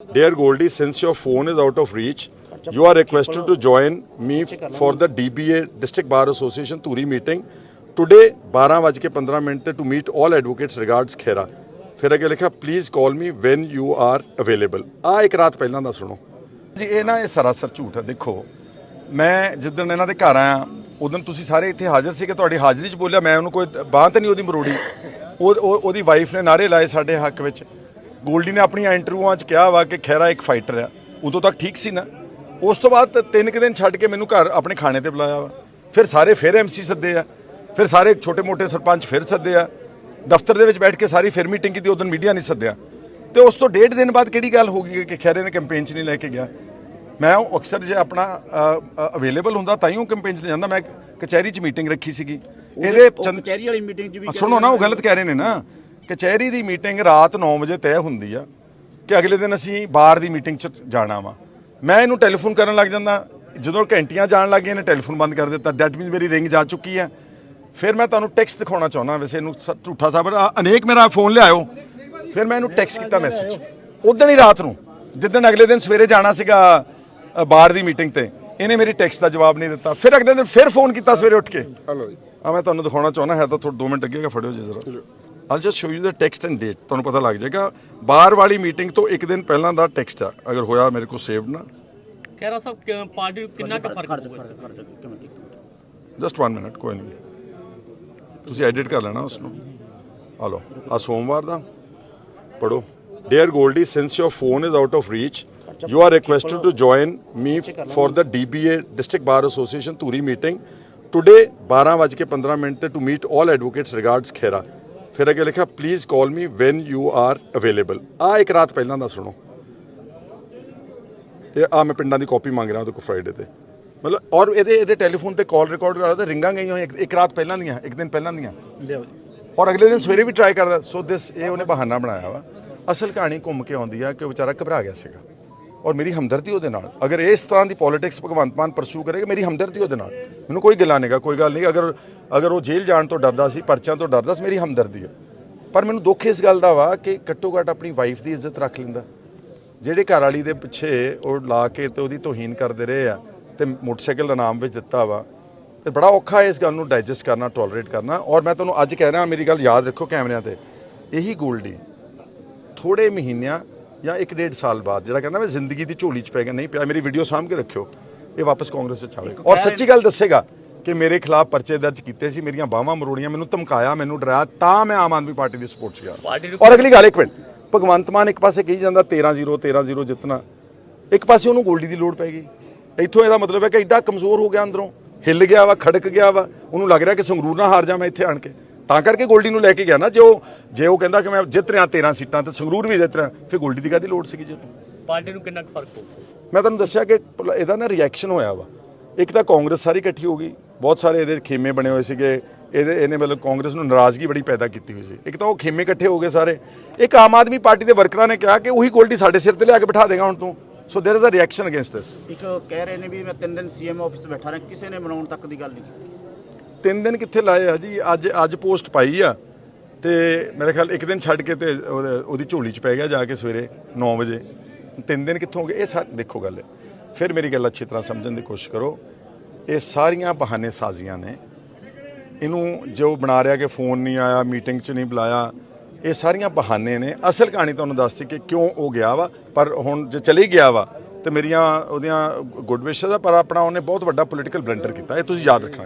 Dear Goldie, since your phone is out of reach, you are requested to join me for the DBA District Bar Association Turi meeting today 12:15 minute to meet all advocates regards Khera ਫਿਰ ਅੱਗੇ ਲਿਖਿਆ please call me when you are available ਆ ਇੱਕ ਰਾਤ ਪਹਿਲਾਂ ਦਾ ਸੁਣੋ ਜੀ ਇਹ ਨਾ ਇਹ ਸਰਾਸਰ ਝੂਠ ਹੈ ਦੇਖੋ ਮੈਂ ਜਿੱਦਣ ਇਹਨਾਂ ਦੇ ਘਰ ਆਇਆ ਉਦੋਂ ਤੁਸੀਂ ਸਾਰੇ ਇੱਥੇ ਹਾਜ਼ਰ ਸੀ ਕਿ ਤੁਹਾਡੀ ਹਾਜ਼ਰੀ 'ਚ ਬੋਲਿਆ ਮੈਂ ਉਹਨੂੰ ਕੋਈ ਬਾਂਹ ਤੇ ਨਹੀਂ ਉਹਦੀ ਮਰੋੜੀ ਉਹ ਉਹ- ਉਹਦੀ ਵਾਈਫ ਨੇ ਨਾਰੇ ਲਾਏ ਸਾਡੇ ਹੱਕ ਵਿੱਚ ਗੋਲਡੀ ਨੇ ਆਪਣੀਆਂ ਇੰਟਰਵਿਊਆਂ 'ਚ ਕਿਹਾ ਵਾ ਕਿ ਖੈਰਾ ਇੱਕ ਫਾਈਟਰ ਆ। ਉਦੋਂ ਤੱਕ ਠੀਕ ਸੀ ਨਾ। ਉਸ ਤੋਂ ਬਾਅਦ ਤਿੰਨ ਕੁ ਦਿਨ ਛੱਡ ਕੇ ਮੈਨੂੰ ਘਰ ਆਪਣੇ ਖਾਣੇ ਤੇ ਬੁਲਾਇਆ ਵਾ। ਫਿਰ ਸਾਰੇ ਫਿਰ ਐਮਸੀ ਸੱਦੇ ਆ। ਫਿਰ ਸਾਰੇ ਛੋਟੇ-ਮੋਟੇ ਸਰਪੰਚ ਫਿਰ ਸੱਦੇ ਆ। ਦਫ਼ਤਰ ਦੇ ਵਿੱਚ ਬੈਠ ਕੇ ਸਾਰੀ ਫਿਰ ਮੀਟਿੰਗ ਕੀਤੀ ਉਦੋਂ ਮੀਡੀਆ ਨਹੀਂ ਸੱਦਿਆ। ਤੇ ਉਸ ਤੋਂ ਡੇਢ ਦਿਨ ਬਾਅਦ ਕਿਹੜੀ ਗੱਲ ਹੋ ਗਈ ਕਿ ਖੈਰੇ ਨੇ ਕੈਂਪੇਨ 'ਚ ਨਹੀਂ ਲੈ ਕੇ ਗਿਆ? ਮੈਂ ਉਹ ਅਕਸਰ ਜੇ ਆਪਣਾ ਅਵੇਲੇਬਲ ਹੁੰਦਾ ਤਾਂ ਹੀ ਉਹ ਕੈਂਪੇਨ 'ਚ ਜਾਂਦਾ। ਮੈਂ ਕਚਹਿਰੀ 'ਚ ਮੀਟਿੰਗ ਰੱਖੀ ਸੀਗੀ। ਇਹਦੇ ਕਚਹਿਰੀ ਵਾਲੀ ਮੀਟਿੰਗ 'ਚ ਵੀ ਸੁਣੋ ਨਾ ਉਹ ਗਲਤ ਕਹਿ ਰਹੇ ਨੇ ਨਾ। ਕਚਹਿਰੀ ਦੀ ਮੀਟਿੰਗ ਰਾਤ 9 ਵਜੇ ਤੈਅ ਹੁੰਦੀ ਆ ਕਿ ਅਗਲੇ ਦਿਨ ਅਸੀਂ ਬਾਹਰ ਦੀ ਮੀਟਿੰਗ 'ਚ ਜਾਣਾ ਵਾ। ਮੈਂ ਇਹਨੂੰ ਟੈਲੀਫੋਨ ਕਰਨ ਲੱਗ ਜਾਂਦਾ। ਜਦੋਂ ਘੰਟੀਆਂ ਜਾਣ ਲੱਗ ਗਏ ਇਹਨੇ ਟੈਲੀਫੋਨ ਬੰਦ ਕਰ ਦਿੱਤਾ। ਦੈਟ ਮੀਨਸ ਮੇਰੀ ਰਿੰਗ ਜਾ ਚੁੱਕੀ ਆ। ਫਿਰ ਮੈਂ ਤੁਹਾਨੂੰ ਟੈਕਸਟ ਦਿਖਾਉਣਾ ਚਾਹੁੰਦਾ। ਵੈਸੇ ਇਹਨੂੰ ਝੂਠਾ ਸਾਬਰ ਅਨੇਕ ਮੇਰਾ ਫੋਨ ਲਿਆਇਓ। ਫਿਰ ਮੈਂ ਇਹਨੂੰ ਟੈਕਸਟ ਕੀਤਾ ਮੈਸੇਜ ਉਦੋਂ ਹੀ ਰਾਤ ਨੂੰ ਜਿੱਦਣ ਅਗਲੇ ਦਿਨ ਸਵੇਰੇ ਜਾਣਾ ਸੀਗਾ ਬਾਹਰ ਦੀ ਮੀਟਿੰਗ ਤੇ ਇਹਨੇ ਮੇਰੀ ਟੈਕਸਟ ਦਾ ਜਵਾਬ ਨਹੀਂ ਦਿੱਤਾ। ਫਿਰ ਅਗਲੇ ਦਿਨ ਫਿਰ ਫੋਨ ਕੀਤਾ ਸਵੇਰੇ ਉੱਠ ਕੇ। ਹਲੋ ਜੀ। ਆ ਮੈਂ ਤੁਹਾਨੂੰ ਦਿਖਾਉਣਾ ਚਾਹੁੰਦਾ। ਹੈ ਤਾਂ ਥੋੜਾ 2 ਮਿੰਟ ਅੱਗੇ ਫੜਿਓ ਜੀ ਜ਼ਰਾ। All just show you the text and date ਤੁਹਾਨੂੰ ਪਤਾ ਲੱਗ ਜਾਏਗਾ। ਬਾਹਰ ਵਾਲੀ ਮੀਟਿੰਗ ਤੋਂ ਇੱਕ ਦਿਨ ਪਹਿਲਾਂ ਦਾ ਟੈਕਸਟ ਆ। ਅਗਰ ਹੋਇਆ ਮੇਰੇ ਕੋਲ ਸੇਵਡ ਨਾ। ਖੈਰਾ ਸਾਹਿਬ ਕਿ- ਪਾਰਟੀ ਨੂੰ ਕਿੰਨਾ ਕੁ ਫ਼ਰਕ ਪਊਗਾ ਜਸਟ 1 ਮਿੰਟ ਕੋਈ ਨਹੀਂ। ਤੁਸੀਂ ਐਡਿਟ ਕਰ ਲੈਣਾ ਉਸ ਨੂੰ ਆ ਲਓ ਆ ਸੋਮਵਾਰ ਦਾ। ਪੜੋ dear Goldy since your phone is out of reach you are requested to join me for the DBA district bar association Dhuri meeting today 12:15 minute to meet all advocates regards Khera ਫਿਰ ਅੱਗੇ ਲਿਖਿਆ please call me when you are available. ਆ ਇੱਕ ਰਾਤ ਪਹਿਲਾਂ ਦਾ ਸੁਣੋ। ਤੇ ਆ ਮੈਂ ਪਿੰਡਾਂ ਦੀ ਕਾਪੀ ਮੰਗ ਰਿਹਾ ਉਹਦੇ ਕੋ ਫਰਾਈਡੇ ਤੇ। ਮਤਲਬ ਔਰ ਇਹਦੇ ਇਹਦੇ ਟੈਲੀਫੋਨ ਤੇ ਕਾਲ ਰਿਕਾਰਡ ਕਰਾ ਤੇ ਰਿੰਗਾਂ ਗਈਆਂ ਹੋਈਆਂ ਇੱਕ- ਇੱਕ ਰਾਤ ਪਹਿਲਾਂ ਦੀਆਂ ਇੱਕ ਦਿਨ ਪਹਿਲਾਂ ਦੀਆਂ। ਔਰ ਅਗਲੇ ਦਿਨ ਸਵੇਰੇ ਵੀ ਟਰਾਈ ਕਰਦਾ ਸੋ ਦਿਸ ਇਹ ਉਹਨੇ ਬਹਾਨਾ ਬਣਾਇਆ ਵਾ। ਅਸਲ ਕਹਾਣੀ ਘੁੰਮ ਕੇ ਆਉਂਦੀ ਆ ਕਿ ਉਹ ਵਿਚਾਰਾ ਘਬਰਾ ਗਿਆ ਸੀਗਾ। ਔਰ ਮੇਰੀ ਹਮਦਰਦੀ ਉਹਦੇ ਨਾਲ। ਅਗਰ ਇਸ ਤਰ੍ਹਾਂ ਦੀ ਪੋਲਿਟਿਕਸ ਭਗਵੰਤ ਮਾਨ ਪਰਸੂ ਕਰੇਗਾ, ਮੇਰੀ ਹਮਦਰਦੀ ਉਹਦੇ ਨਾਲ। ਮੈਨੂੰ ਕੋਈ ਗਿਲਾ ਨਹੀਂਗਾ, ਕੋਈ ਗੱਲ ਨਹੀਂ ਅਗਰ ਅਗਰ ਉਹ ਜੇਲ੍ਹ ਜਾਣ ਤੋਂ ਡਰਦਾ ਸੀ, ਪਰਚਿਆਂ ਤੋਂ ਡਰਦਾ ਸੀ, ਮੇਰੀ ਹਮਦਰਦੀ ਹੈ। ਪਰ ਮੈਨੂੰ ਦੁੱਖ ਇਸ ਗੱਲ ਦਾ ਵਾ ਕਿ ਘੱਟੋ ਘੱਟ ਆਪਣੀ ਵਾਈਫ ਦੀ ਇੱਜ਼ਤ ਰੱਖ ਲੈਂਦਾ। ਜਿਹੜੇ ਘਰ ਵਾਲੀ ਦੇ ਪਿੱਛੇ ਉਹ ਲਾ ਕੇ ਤੇ ਉਹਦੀ ਤੋਹੀਨ ਕਰਦੇ ਰਹੇ ਆ ਤੇ ਮੋਟਰਸਾਈਕਲ ਇਨਾਮ ਵਿੱਚ ਦਿੱਤਾ ਵਾ। ਤੇ ਬੜਾ ਔਖਾ ਇਸ ਗੱਲ ਨੂੰ ਡਾਈਜੈਸਟ ਕਰਨਾ ਟੋਲਰੇਟ ਕਰਨਾ। ਔਰ ਮੈਂ ਤੁਹਾਨੂੰ ਅੱਜ ਕਹਿ ਰਿਹਾ, ਮੇਰੀ ਗੱਲ ਯਾਦ ਰੱਖੋ ਕੈਮਰਿਆਂ ਤੇ। ਇਹੀ ਗੋਲਡੀ ਥੋੜੇ ਮਹੀਨਿਆਂ ਜਾਂ ਇੱਕ ਡੇਢ ਸਾਲ ਬਾਅਦ ਜਿਹੜਾ ਕਹਿੰਦਾ ਮੈਂ ਜ਼ਿੰਦਗੀ ਦੀ ਝੋਲੀ 'ਚ ਪੈ ਗਿਆ ਨਹੀਂ ਪਿਆ ਮੇਰੀ ਵੀਡੀਓ ਸਾਂਭ ਕੇ ਰੱਖਿਓ ਇਹ ਵਾਪਸ ਕਾਂਗਰਸ ਵਿੱਚ ਆਵੇਗਾ। ਔਰ ਸੱਚੀ ਗੱਲ ਦੱਸੇਗਾ ਕਿ ਮੇਰੇ ਖਿਲਾਫ ਪਰਚੇ ਦਰਜ ਕੀਤੇ ਸੀ ਮੇਰੀਆਂ ਬਾਹਾਂ ਮਰੋੜੀਆਂ ਮੈਨੂੰ ਧਮਕਾਇਆ ਮੈਨੂੰ ਡਰਾਇਆ ਤਾਂ ਮੈਂ ਆਮ ਆਦਮੀ ਪਾਰਟੀ ਦੀ ਸਪੋਰਟ 'ਚ ਗਿਆ। ਔਰ ਅਗਲੀ ਗੱਲ ਇੱਕ ਮਿੰਟ ਭਗਵੰਤ ਮਾਨ ਇੱਕ ਪਾਸੇ ਕਹੀ ਜਾਂਦਾ 13-0 13-0 ਜਿੱਤਣਾ ਇੱਕ ਪਾਸੇ ਉਹਨੂੰ ਗੋਲਡੀ ਦੀ ਲੋੜ ਪੈ ਗਈ। ਇੱਥੋਂ ਇਹਦਾ ਮਤਲਬ ਹੈ ਕਿ ਐਡਾ ਕਮਜ਼ੋਰ ਹੋ ਗਿਆ ਅੰਦਰੋਂ ਹਿੱਲ ਗਿਆ ਵਾ ਖੜਕ ਗਿਆ ਵਾ ਉਹਨੂੰ ਲੱਗ ਰਿਹਾ ਕਿ ਸੰਗਰੂਰ ਨਾ ਹਾਰ ਜਾ ਮੈਂ ਇੱਥੇ ਆਣ ਕੇ। ਤਾਂ ਕਰਕੇ ਗੋਲਡੀ ਨੂੰ ਲੈ ਕੇ ਗਿਆ ਨਾ ਜੇ ਉਹ ਜੇ ਉਹ ਕਹਿੰਦਾ ਕਿ ਮੈਂ ਜਿੱਤ ਰਿਹਾ 13 ਸੀਟਾਂ ਤੇ ਸੰਗਰੂਰ ਵੀ ਜਿੱਤ ਰਿਹਾ ਫਿਰ ਗੋਲਡੀ ਦੀ ਕਾਹਦੀ ਲੋੜ ਸੀਗੀ ਜੀ ਪਾਰਟੀ ਨੂੰ ਕਿੰਨਾ ਕੁ ਫਰਕ ਪਊਗਾ ਮੈਂ ਤੁਹਾਨੂੰ ਦੱਸਿਆ ਕਿ ਭਲਾ ਇਹਦਾ ਨਾ ਰਿਐਕਸ਼ਨ ਹੋਇਆ ਵਾ ਇੱਕ ਤਾਂ ਕਾਂਗਰਸ ਸਾਰੀ ਇਕੱਠੀ ਹੋ ਗਈ ਬਹੁਤ ਸਾਰੇ ਇਹਦੇ ਖੇਮੇ ਬਣੇ ਹੋਏ ਸੀਗੇ ਇਹਦੇ ਇਹਨੇ ਮਤਲਬ ਕਾਂਗਰਸ ਨੂੰ ਨਾਰਾਜ਼ਗੀ ਬੜੀ ਪੈਦਾ ਕੀਤੀ ਹੋਈ ਸੀ ਇੱਕ ਤਾਂ ਉਹ ਖੇਮੇ ਇਕੱਠੇ ਹੋ ਗਏ ਸਾਰੇ ਇੱਕ ਆਮ ਆਦਮੀ ਪਾਰਟੀ ਦੇ ਵਰਕਰਾਂ ਨੇ ਕਿਹਾ ਕਿ ਉਹੀ ਗੋਲਡੀ ਸਾਡੇ ਸਿਰ ਤੇ ਲਿਆ ਕੇ ਬਿਠਾ ਦੇਗਾ ਹੁਣ ਤੋਂ so there is a reaction against this ਇੱਕ ਕਹਿ ਰਹੇ ਨੇ ਵੀ ਮੈਂ ਤਿੰਨ ਦਿਨ ਸੀਐਮ ਆਫਿਸ 'ਚ ਬੈਠਾ ਰਿਹਾ ਕਿਸੇ ਨੇ ਮਨਾਉਣ ਤੱਕ ਦੀ ਗੱਲ ਨਹੀਂ ਕੀਤੀ ਤਿੰਨ ਦਿਨ ਕਿੱਥੇ ਲਾਏ ਆ ਜੀ? ਅੱਜ ਅੱਜ ਪੋਸਟ ਪਾਈ ਆ ਤੇ ਮੇਰੇ ਖਿਆਲ ਇੱਕ ਦਿਨ ਛੱਡ ਕੇ ਤੇ ਉਹਦੇ- ਉਹਦੀ ਝੋਲੀ 'ਚ ਪੈ ਗਿਆ ਜਾ ਕੇ ਸਵੇਰੇ 9 ਵਜੇ। ਤਿੰਨ ਦਿਨ ਕਿੱਥੋਂ ਹੋ ਗਏ? ਇਹ ਸਾ, ਦੇਖੋ ਗੱਲ। ਫਿਰ ਮੇਰੀ ਗੱਲ ਅੱਛੀ ਤਰ੍ਹਾਂ ਸਮਝਣ ਦੀ ਕੋਸ਼ਿਸ਼ ਕਰੋ। ਇਹ ਸਾਰੀਆਂ ਬਹਾਨੇ ਸਾਜ਼ੀਆਂ ਨੇ। ਇਹਨੂੰ ਜੋ ਬਣਾ ਰਿਹਾ ਕਿ ਫੋਨ ਨਹੀਂ ਆਇਆ, ਮੀਟਿੰਗ 'ਚ ਨਹੀਂ ਬੁਲਾਇਆ, ਇਹ ਸਾਰੀਆਂ ਬਹਾਨੇ ਨੇ। ਅਸਲ ਕਹਾਣੀ ਤੁਹਾਨੂੰ ਦੱਸਦੀ ਕਿ ਕਿਉਂ ਉਹ ਗਿਆ ਵਾ, ਪਰ ਹੁਣ ਜੇ ਚਲੇ ਗਿਆ ਵਾ, ਤੇ ਮੇਰੀਆਂ ਉਹਦੀਆਂ ਗੁੱਡ ਵਿਸ਼ੇਸ ਆ, ਪਰ ਆਪਣਾ ਉਹਨੇ ਬਹੁਤ ਵੱਡਾ ਪੋਲੀਟੀਕਲ ਬਲੰਡਰ ਕੀਤਾ। ਇਹ ਤੁਸੀਂ ਯਾਦ ਰੱਖਣਾ